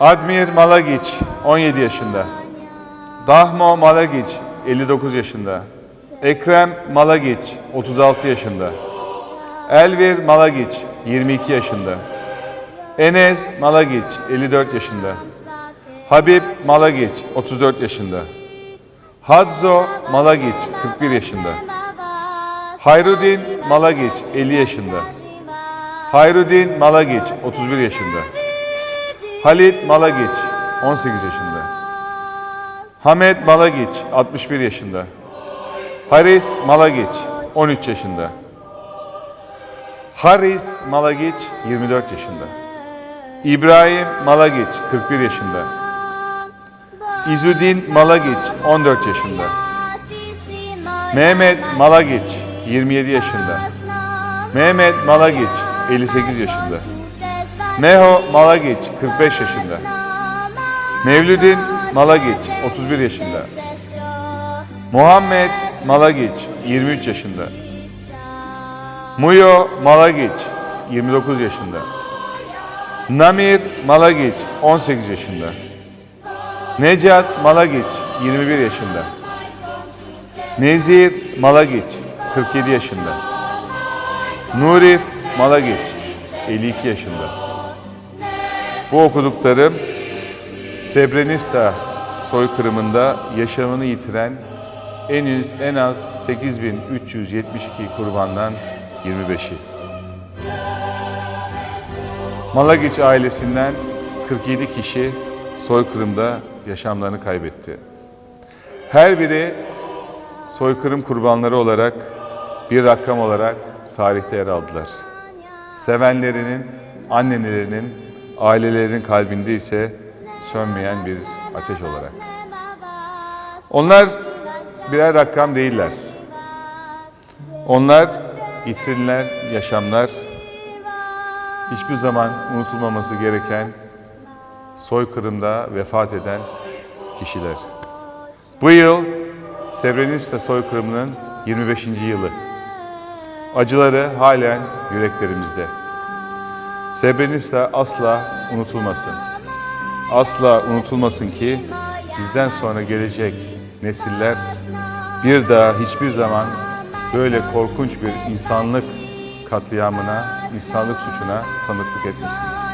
Admir Malagiç 17 yaşında. Dahmo Malagiç 59 yaşında. Ekrem Malagiç 36 yaşında. Elvir Malagiç 22 yaşında. Enes Malagiç 54 yaşında. Habib Malagiç 34 yaşında. Hadzo Malagiç 41 yaşında. Hayrudin Malagiç 50 yaşında. Hayrudin Malagiç 31 yaşında. Halit Malagiç 18 yaşında. Hamet Malagiç 61 yaşında. Haris Malagiç 13 yaşında. Haris Malagiç 24 yaşında. İbrahim Malagiç 41 yaşında. İzudin Malagiç 14 yaşında. Mehmet Malagiç 27 yaşında. Mehmet Malagiç 58 yaşında. Meho Malagiç 45 yaşında. Mevlüdin Malagiç 31 yaşında. Muhammed Malagiç 23 yaşında. Muyo Malagiç 29 yaşında. Namir Malagiç 18 yaşında. Necat Malagiç 21 yaşında. Nezir Malagiç 47 yaşında. Nurif Malagiç 52 yaşında. Bu okuduklarım Srebrenica soykırımında yaşamını yitiren en, üz- en az 8372 kurbandan 25'i. Malagiç ailesinden 47 kişi soykırımda yaşamlarını kaybetti. Her biri soykırım kurbanları olarak bir rakam olarak tarihte yer aldılar. Sevenlerinin, annelerinin, ailelerinin kalbinde ise sönmeyen bir ateş olarak. Onlar birer rakam değiller. Onlar yitirilen yaşamlar, hiçbir zaman unutulmaması gereken soykırımda vefat eden kişiler. Bu yıl Srebrenica soykırımının 25. yılı. Acıları halen yüreklerimizde. Srebrenica asla unutulmasın. Asla unutulmasın ki bizden sonra gelecek nesiller bir daha hiçbir zaman böyle korkunç bir insanlık katliamına, insanlık suçuna tanıklık etmesinler.